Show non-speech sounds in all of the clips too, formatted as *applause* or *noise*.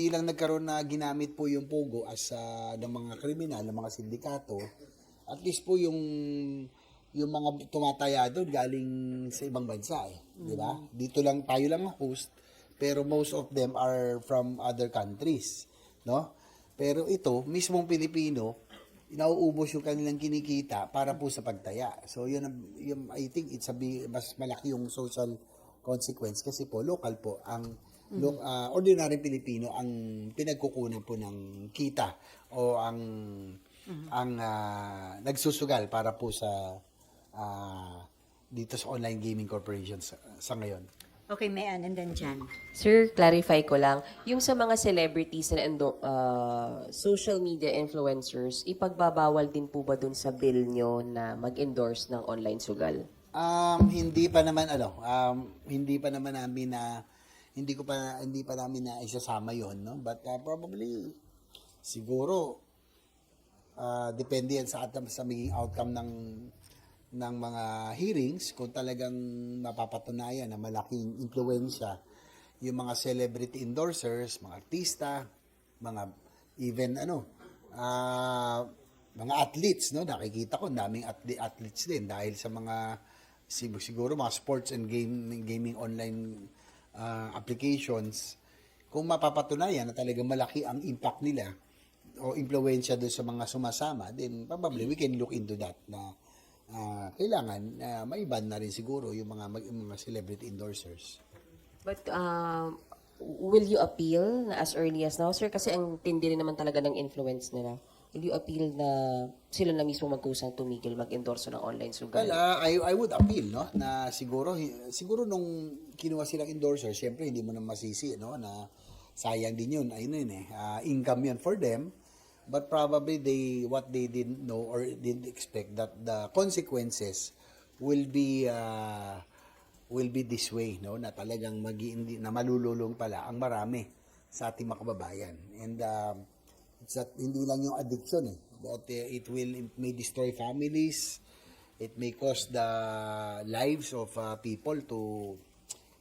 hindi lang nagkaroon na ginamit po yung Pogo as ah, ng mga kriminal, ng mga sindikato. At least po yung yung mga tumataya doon galing sa ibang bansa eh, di ba? Dito lang tayo lang ang host, pero most of them are from other countries, no? Pero ito, mismong Pilipino, nauubos yung kanilang kinikita para po sa pagtaya. So yun, ang- yun I think it's a big, mas malaki yung social consequence kasi po local po ang lo, ah, ordinary Pilipino ang pinagkukunan po ng kita o ang ang ah, nagsusugal para po sa ah, dito sa online gaming corporations sa, sa ngayon. Okay, Mayan, and then Jan. Sir, clarify ko lang, yung sa mga celebrities na endo, uh, social media influencers, ipagbabawal din po ba dun sa bill nyo na mag-endorse ng online sugal? Um, hindi pa naman ano, um, hindi pa naman namin na hindi ko pa hindi pa namin na isasama 'yon, no? But uh, probably siguro ah, depende yan sa atam sa magiging outcome ng ng mga hearings kung talagang mapapatunayan na malaking impluwensya yung mga celebrity endorsers, mga artista, mga even ano, ah, mga athletes, no? Nakikita ko daming athletes din dahil sa mga sig- siguro mga sports and game gaming online ah, applications. Kung mapapatunayan na talagang malaki ang impact nila o impluwensya doon sa mga sumasama, then probably we can look into that na ah, kailangan na maiban na rin siguro yung mga yung mga celebrity endorsers. But um, will you appeal as early as now, sir? Kasi ang tindi rin naman talaga ng influence nila. Will you appeal na sila na mismo magkusang tumigil mag-endorse ng online sugal? Well, ah, I, I would appeal, no, na siguro, siguro nung kinuha silang endorser, syempre hindi mo na masisi, no, na sayang din yun, ayun yun eh, ah, income yun for them, but probably they, what they didn't know or didn't expect that the consequences will be, ah, will be this way, no, na talagang magi, na malululong pala ang marami sa ating mga kababayan. And, um, that hindi lang yung addiction eh, but uh, it will, it may destroy families, it may cause the lives of uh, people to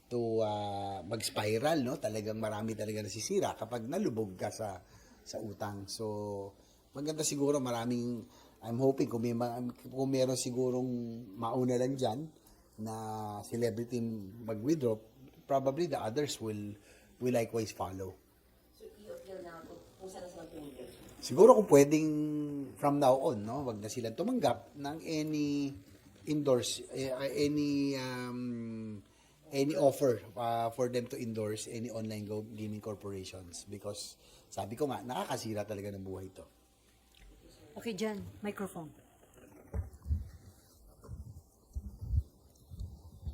to uh, mag-spiral no? Talagang marami talaga nasisira kapag nalubog ka sa sa utang. So maganda siguro maraming I'm hoping kung may ma- kung meron sigurong mauna lang diyan na celebrity mag-withdraw probably the others will will likewise follow Siguro kung pwedeng from now on, no, wag na silang tumanggap ng any endorse eh, any um, any offer uh, for them to endorse any online gaming corporations because sabi ko nga nakakasira talaga ng buhay ito. Okay, Jan, microphone.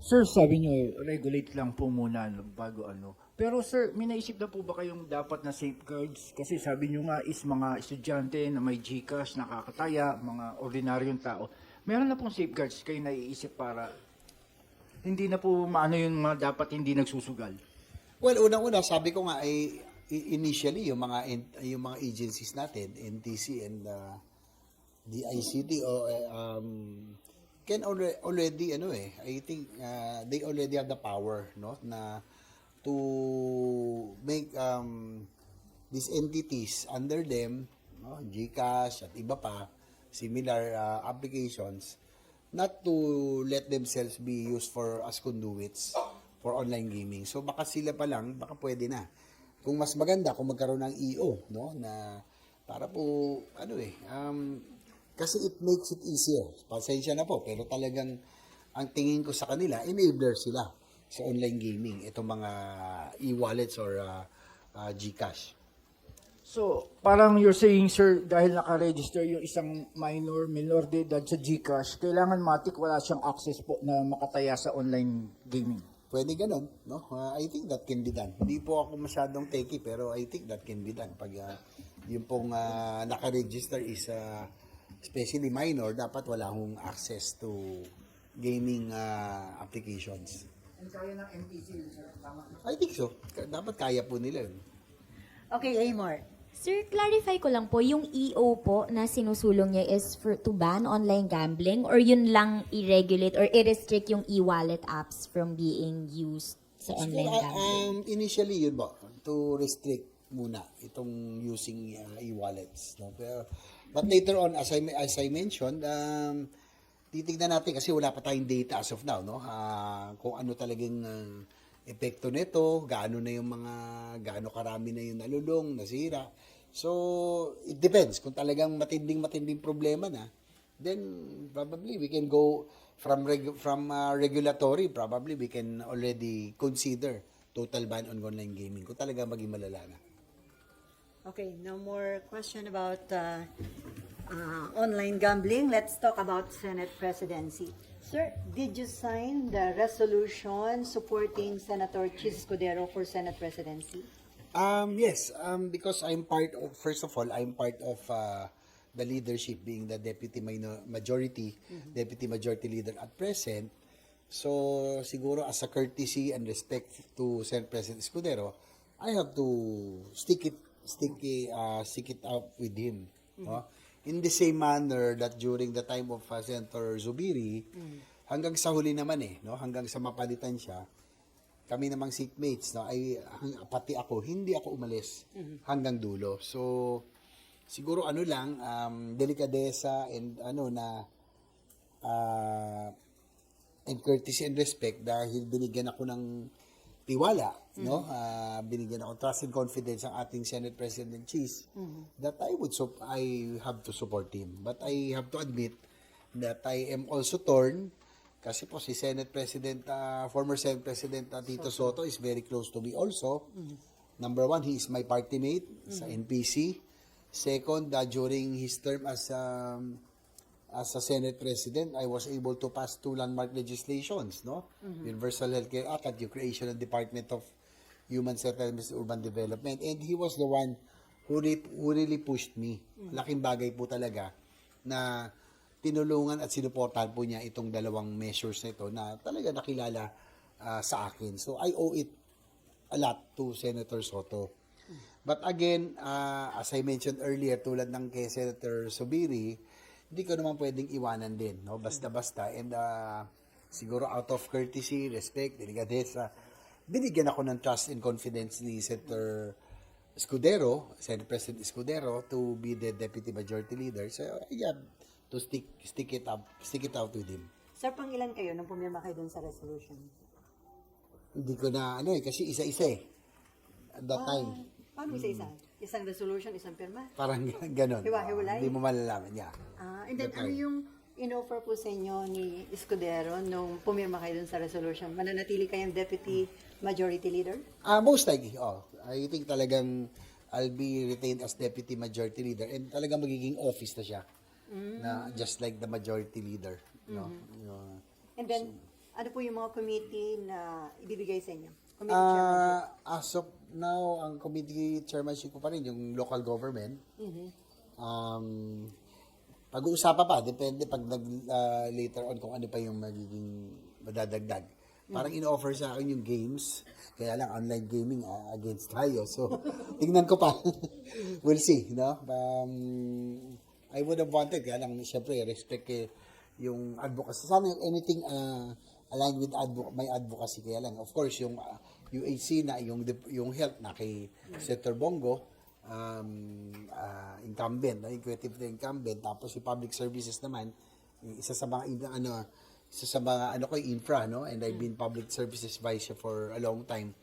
Sir, sabi nyo, regulate lang po muna no, bago ano. Pero sir, may naisip na po ba kayong dapat na safeguards? Kasi sabi nyo nga is mga estudyante na may GCash, nakakataya, mga ordinaryong tao. Meron na pong safeguards kayo naiisip para hindi na po maano yung mga dapat hindi nagsusugal. Well, unang-una sabi ko nga ay i- initially yung mga yung mga agencies natin, NTC and uh, DICT o eh, um, can already, already ano eh I think uh, they already have the power no na to make um, these entities under them no GCash at iba pa similar uh, applications not to let themselves be used for as conduits for online gaming. So baka sila pa lang, baka pwede na. Kung mas maganda kung magkaroon ng EO, no, na para po ano eh, um, kasi it makes it easier. Pasensya na po, pero talagang ang tingin ko sa kanila, enabler sila sa online gaming, itong mga e-wallets or uh, uh, GCash. So, parang you're saying, sir, dahil naka-register yung isang minor, minor de edad sa GCash, kailangan matik wala siyang access po na makataya sa online gaming. Pwede ganun, no? Uh, I think that can be done. Hindi po ako masyadong techie, pero I think that can be done. Pag uh, yung pong uh, naka-register is uh, especially minor, dapat wala hong access to gaming uh, applications. Kaya ng MPC, sir, tama? I think so. Dapat kaya po nila yun. Okay, Amor. Sir, clarify ko lang po, yung EO po na sinusulong niya is for to ban online gambling or yun lang i-regulate or i-restrict yung e-wallet apps from being used sa online Siguro, uh, gambling? um, initially yun ba, to restrict muna itong using uh, e-wallets. No? Pero, but later on, as I, as I mentioned, um, titignan natin kasi wala pa tayong data as of now. No? Ah, kung ano talagang uh, epekto nito, gaano na yung mga, gaano karami na yung nalulong, nasira. So, it depends. Kung talagang matinding-matinding problema na, then probably we can go from reg- from uh, regulatory, probably we can already consider total ban on online gaming kung talaga maging malala na. Okay, no more question about uh, uh, online gambling. Let's talk about Senate presidency. Sir, did you sign the resolution supporting Senator Chis Escudero for Senate presidency? Um, yes, um, because I'm part of, first of all, I'm part of uh, the leadership being the deputy minor, majority, deputy majority leader at present. So, siguro as a courtesy and respect to Senate President Escudero, I have to stick it, stick it, uh, stick it out with him. No? In the same manner that during the time of uh, Senator Zubiri, hanggang sa huli naman eh, no? hanggang sa mapalitan siya, kami namang seatmates, no, ay hang- pati ako, hindi ako umalis hanggang dulo. So, siguro ano lang, um, delikadesa and ano na, uh, and courtesy and respect dahil binigyan ako ng tiwala, no? Ah, binigyan ako trust and confidence ang ating Senate President Cheese that I would sup- I have to support him. But I have to admit that I am also torn kasi po si Senate President, ah, former Senate President ah, Tito Soto is very close to me also. Number one, he is my party mate sa NPC. Second, ah, during his term as um, as a Senate President, I was able to pass two landmark legislations, no? Universal Healthcare Act at yung creation of Department of Human Settlements and Urban Development. And he was the one who, re- who really pushed me. Laking bagay po talaga na tinulungan at sinuportahan po niya itong dalawang measures na ito na talaga nakilala ah, sa akin. So I owe it a lot to Senator Soto. But again, ah, as I mentioned earlier, tulad ng kay Senator Subiri, hindi ko naman pwedeng iwanan din, no? Basta-basta. And ah, siguro out of courtesy, respect, delikadesa, binigyan ako ng trust and confidence ni Senator Escudero, Senate President Escudero, to be the Deputy Majority Leader. So, have to stick stick it up, stick it out with him. Sir, pang ilan kayo nung pumirma kayo dun sa resolution? Hindi ko na, ano eh, kasi isa-isa eh. At that time. Paano isa-isa? Isang resolution, isang pirma? Parang *laughs* ganon. Hiwa-hiwalay? Hindi mo malalaman, yeah. Ah, and then That ano time. yung in-offer po sa inyo ni Escudero nung pumirma kayo dun sa resolution? Mananatili kayong deputy majority leader? Ah, most likely, oh. I think talagang I'll be retained as deputy majority leader and talagang magiging office na siya. Na just like the majority leader, no. Yung- And then, ano po yung mga committee na ibibigay sa inyo? Committee? Ah, as of now, ang committee chairmanship ko pa rin, yung local government. Um, pag-uusapan pa, depende pag nag, ah, later on kung ano pa yung magiging madadagdag. Parang in-offer sa akin yung games, kaya lang online gaming ah, against tayo. So, *laughs* tingnan ko pa. *laughs* we'll see, no? Um, I would have wanted, kaya lang, syempre, respect eh, yung advocacy. Sana yung anything uh, aligned with advo- my advocacy. Kaya lang, of course, yung uh, UAC na, yung, yung health na kay Senator Bongo, um, uh, incumbent, no? inquisitive na incumbent. Tapos yung public services naman, isa sa mga, ano, isa sa mga, ano ko, infra, no? And I've been public services vice for a long time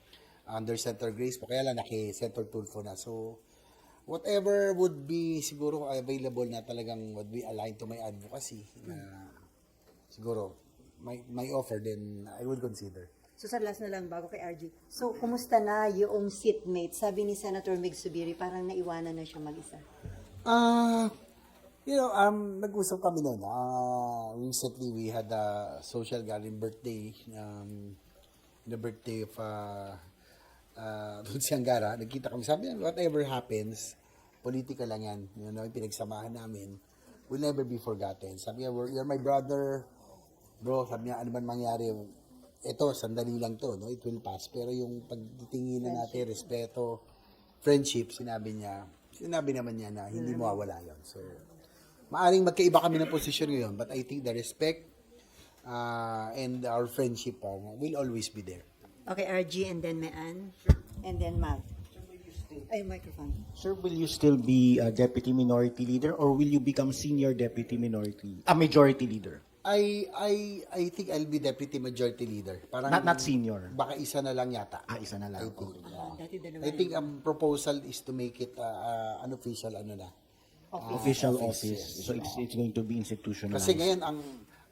under Senator Grace po. Kaya lang, naki Senator Tulfo na. So, whatever would be siguro available na talagang would be aligned to my advocacy na siguro my my offer then I would consider. So, sa last na lang, bago kay RG. So, kumusta na yung seatmate? Sabi ni Senator Mig Subiri, parang naiwanan na siya mag-isa. Ah, you know, um, nag-usap kami noon. Ah, recently we had a social gathering birthday, um, the birthday of uh, uh, *laughs* Dulce Angara. Nagkita kami. Sabi niya, whatever happens, politika lang yan. You know, yung pinagsamahan namin will never be forgotten. Sabi niya, "We're- you're my brother. Bro, sabi niya, ano man mangyari, ito, sandali lang to, no? It will pass. Pero yung pagtitingin na natin, respeto, friendship, sinabi niya, sinabi naman niya na hindi mawawala yun. So, maaring magkaiba kami ng posisyon ngayon, but I think the respect uh, and our friendship uh, will always be there. Okay, RG and then Mean. And then Mav. Ay, microphone. Sir, will you still be a deputy minority leader or will you become senior deputy minority, a majority leader? I I I think I'll be deputy majority leader. Parang Not not senior. Baka isa na lang yata. Ah, isa na lang. I think. Okay. Dati dalawa. I think ang proposal is to make it uh, uh, unofficial ano na. Official office. So it's it's going to be institutionalized. Kasi ngayon ang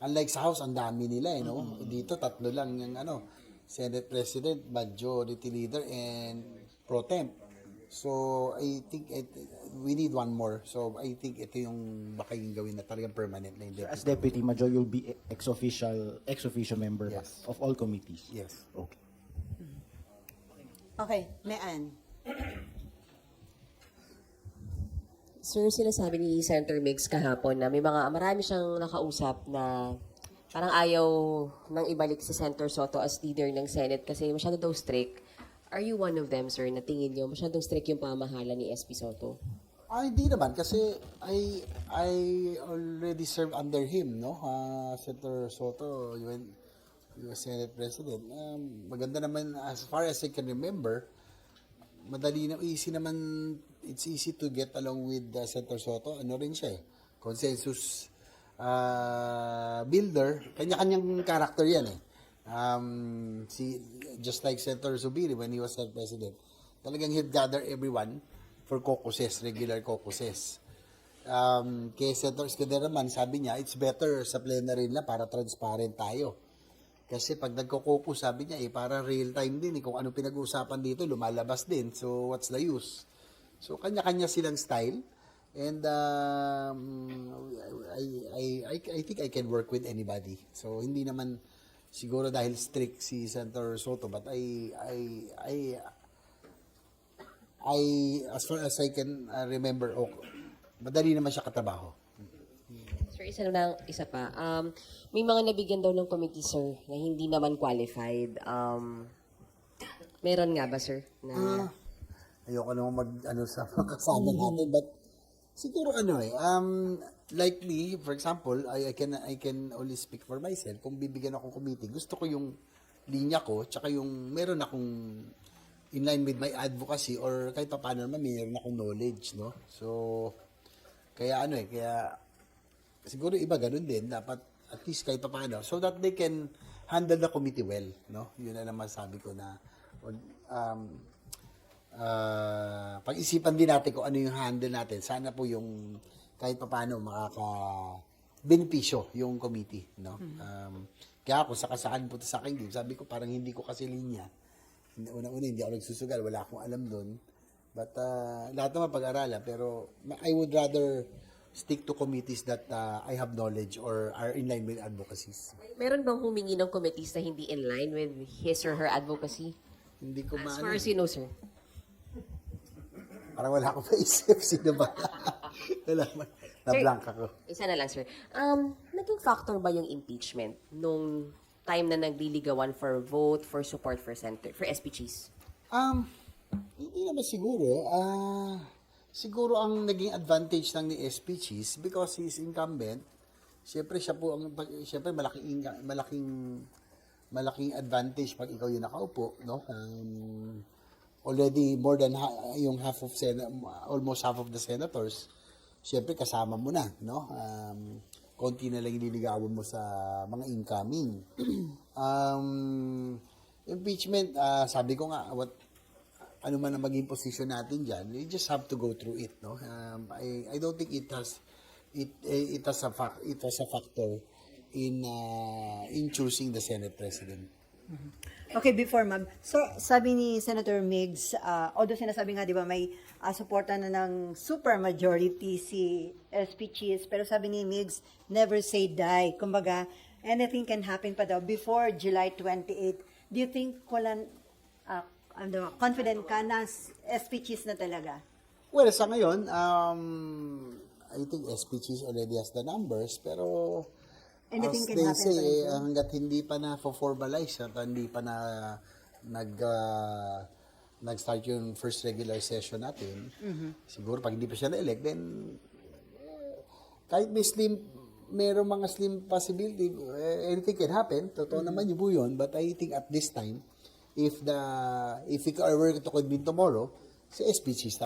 unlike sa house ang dami nila eh no. Dito tatlo lang yung ano Senate President, Majority Leader and Pro Temp. So I think it, we need one more. So I think ito yung baka yung gawin na talagang permanent na hindi. As deputy major, you'll be ex-official ex-official member Yes. of all committees. Yes. Okay. Okay, Mayan. Sir, sinasabi ni Senator Mix kahapon na may mga marami siyang nakausap na parang ayaw nang ibalik si Senator Soto as leader ng Senate kasi masyado daw strict. Are you one of them, sir, na tingin niyo masyadong strict yung pamahala ni SP Soto? Ah, hindi naman kasi I I already served under him, no? Uh, Senator Soto, he was Senate President. Um, maganda naman as far as I can remember, madali na easy naman it's easy to get along with uh, Senator Soto. Ano rin siya eh. Consensus uh, builder. Kanya-kanyang character yan eh. Um, si, just like Senator Zubiri when he was Senate President. Talagang he'd gather everyone for caucuses, regular caucuses. Um, kay Senator Escudero naman, sabi niya, it's better sa plenary na para transparent tayo. Kasi pag nagko-caucus, sabi niya, eh, para real time din. Eh, kung ano pinag-uusapan dito, lumalabas din. So, what's the use? So, kanya-kanya silang style. And um, I, I, I, I think I can work with anybody. So, hindi naman siguro dahil strict si Senator Soto, but I, I, I, I, as far as I can uh, remember, oh, madali naman siya katrabaho. Sir, isa lang, isa pa. Um, may mga nabigyan daw ng committee, sir, na hindi naman qualified. Um, meron nga ba, sir? Na, ayoko naman mag ano sa kasama natin but siguro ano eh um likely for example I, I can I can only speak for myself kung bibigyan ako committee gusto ko yung linya ko tsaka yung meron akong in line with my advocacy or kahit pa paano naman meron akong knowledge no so kaya ano eh kaya siguro iba ganun din dapat at least kahit pa paano so that they can handle the committee well no yun na naman sabi ko na um, ah, pag-isipan din natin kung ano yung handle natin. Sana po yung kahit papaano makaka benepisyo yung committee, no? Um, kaya ako sa kasaan po sa akin sabi ko parang hindi ko kasi linya. Una-una hindi ako nagsusugal, wala akong alam doon. But ah, lahat naman pag-aralan, pero I would rather stick to committees that ah, I have knowledge or are in line with advocacies. meron bang humingi ng committees na hindi in line with his or her advocacy? Hindi ko As far as you know, sir. Parang wala akong *laughs* maisip. Sino ba? wala man. Na-blank ako. Isa na lang, sir. Um, naging factor ba yung impeachment nung time na nagliligawan for vote, for support for center, for SPGs? Um, hindi naman siguro. Ah, siguro ang naging advantage lang ni SP Cheese because he's incumbent. Siyempre siya po ang siyempre malaking malaking malaking advantage pag ikaw yung nakaupo, no? Um, already more than ha- yung half of sen almost half of the senators siyempre kasama mo na, no? Um, konti na lang ililigawan mo sa mga incoming. *clears throat* um, impeachment, ah, sabi ko nga, what ano man ang maging position natin diyan, you just have to go through it, no? Um, I I don't think it has it it has a fac, it has a factor in uh, in choosing the Senate President. Okay, before ma'am. So, sabi ni Senator Migs, uh, although sinasabi nga, di ba, may uh, suporta na ng super majority si SP Cheese, pero sabi ni Migs, never say die. Kumbaga, anything can happen pa daw before July 28. Do you think, wala, uh, ano, confident ka na SP Cheese na talaga? Well, sa ngayon, um, I think SPGs already has the numbers, pero Anything as can they happen say, eh, hanggat hindi pa na formalize at hindi pa na nag uh, nag-start yung first regular session natin, Mm-hmm. siguro pag hindi pa siya na-elect, then eh, kahit may slim, merong mga slim possibility, eh, anything can happen. Totoo naman yung buo yun, but I think at this time, if the if we are were to convene tomorrow, Si Chista